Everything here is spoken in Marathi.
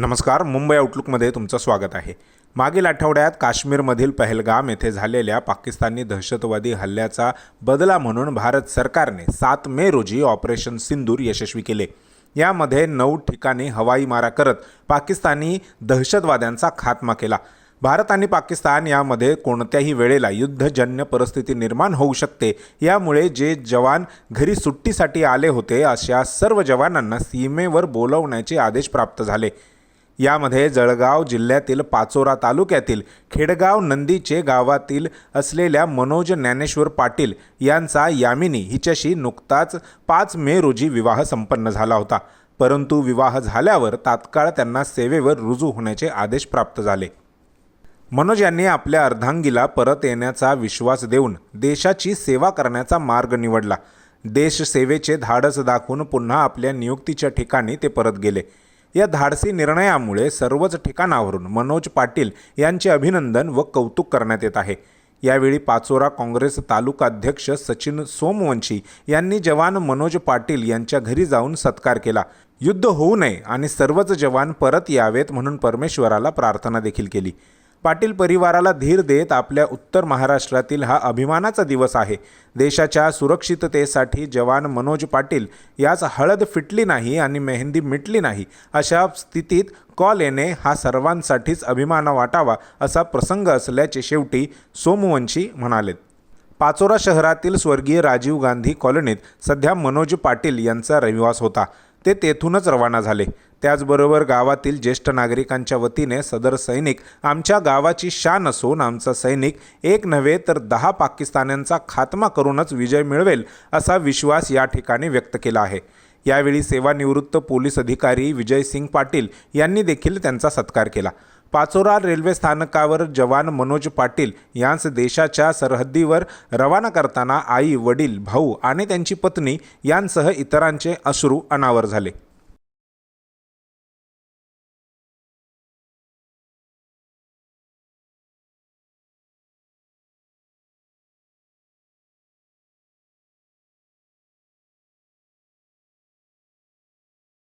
नमस्कार मुंबई आउटलुकमध्ये तुमचं स्वागत आहे. मागील आठवड्यात काश्मीरमधील पहलगाम येथे झालेल्या पाकिस्तानी दहशतवादी हल्ल्याचा बदला म्हणून भारत सरकारने सात मे रोजी ऑपरेशन सिंदूर यशस्वी केले. यामध्ये नऊ ठिकाणी हवाई मारा करत पाकिस्तानी दहशतवाद्यांचा खात्मा केला. भारत आणि पाकिस्तान यामध्ये कोणत्याही वेळेला युद्धजन्य परिस्थिती निर्माण होऊ शकते यामुळे जे जवान घरी सुट्टीसाठी आले होते अशा सर्व जवानांना सीमेवर बोलवण्याचे आदेश प्राप्त झाले. यामध्ये जळगाव जिल्ह्यातील पाचोरा तालुक्यातील खेडगाव नंदीचे गावातील असलेल्या मनोज ज्ञानेश्वर पाटील यांचा यामिनी हिच्याशी नुकताच पाच मे रोजी विवाह संपन्न झाला होता. परंतु विवाह झाल्यावर तात्काळ त्यांना सेवेवर रुजू होण्याचे आदेश प्राप्त झाले. मनोज यांनी आपल्या अर्धांगीला परत येण्याचा विश्वास देऊन देशाची सेवा करण्याचा मार्ग निवडला. देशसेवेचे धाडस दाखवून पुन्हा आपल्या नियुक्तीच्या ठिकाणी ते परत गेले. या धाडसी निर्णयामुळे सर्वच ठिकाणावरून मनोज पाटील यांचे अभिनंदन व कौतुक करण्यात येत आहे. यावेळी पाचोरा काँग्रेस तालुका अध्यक्ष सचिन सोमवंशी यांनी जवान मनोज पाटील यांच्या घरी जाऊन सत्कार केला. युद्ध होऊ नये आणि सर्वच जवान परत यावेत म्हणून परमेश्वराला प्रार्थना देखील केली. पाटील परिवाराला धीर देत आपल्या उत्तर महाराष्ट्रातील हा अभिमानाचा दिवस आहे. देशाच्या सुरक्षिततेसाठी जवान मनोज पाटील याच हळद फिटली नाही आणि मेहंदी मिटली नाही अशा स्थितीत कॉल येणे हा सर्वांसाठीच अभिमान वाटावा असा प्रसंग असल्याचे शेवटी सोमवंशी म्हणालेत पाचोरा शहरातील स्वर्गीय राजीव गांधी कॉलनीत सध्या मनोज पाटील यांचा रहिवास होता. ते तेथूनच रवाना झाले. त्याचबरोबर गावातील ज्येष्ठ नागरिकांच्या वतीने सदर सैनिक आमच्या गावाची शान असून आमचा सैनिक एक नव्हे तर दहा पाकिस्तान्यांचा खात्मा करूनच विजय मिळवेल असा विश्वास या ठिकाणी व्यक्त केला आहे. यावेळी सेवानिवृत्त पोलीस अधिकारी विजयसिंग पाटील यांनी देखील त्यांचा सत्कार केला. पाचोरा रेल्वे स्थानकावर जवान मनोज पाटील यांस देशाच्या सरहद्दीवर रवाना करताना आई वडील भाऊ आणि त्यांची पत्नी यांसह इतरांचे अश्रू अनावर झाले.